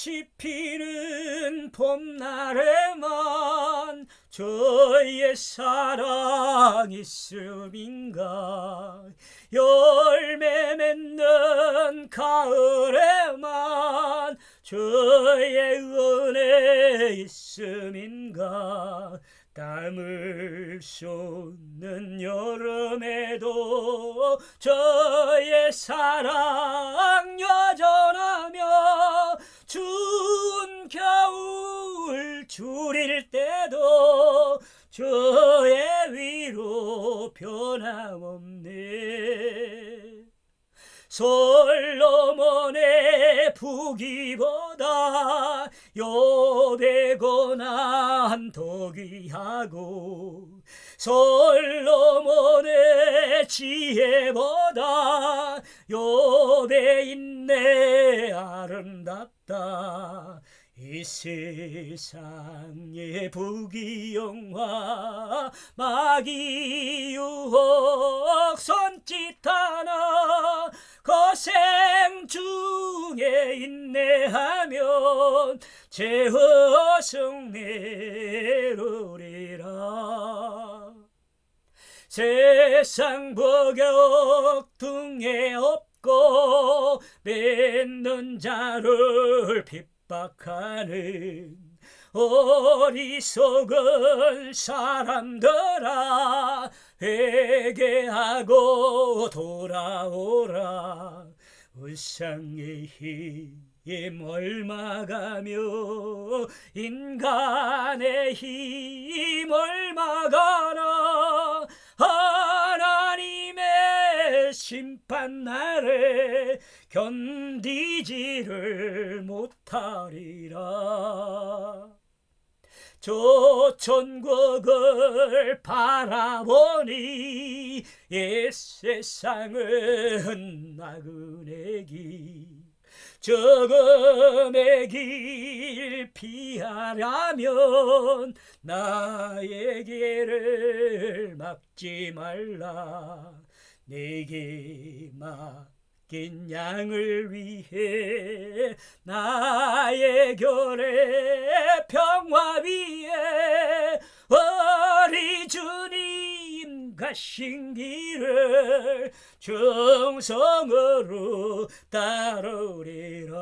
꽃이 피는 봄날에만 저의 사랑 있음인가? 열매 맺는 가을에만 저의 은혜 있음인가? 땀을 쏟는 여름에도 저의 사랑 여 줄일 때도 저의 위로 변함없네. 솔로몬의 요배고난 더 귀하고 솔로몬의 지혜보다 요배 인내 아름답다 이 세상의 부귀영화 마귀 유혹 손짓 하나 고생 중에 인내하면 제허성 내로리라. 세상 등에 없고 맺는 자를 핍 박하는 어리석은 사람들아 회개하고 돌아오라. 울상의 힘 얼마가며 인간의 힘 얼마가나 심판 날에 견디지를 못하리라. 저 천국을 바라보니 옛 세상은 나그네 길 저금의 길 피하려면 나의 길을 막지 말라 내게 맡긴 양을 위해 나의 결의 평화 위에 어리 주님 가신 길을 정성으로 따르리라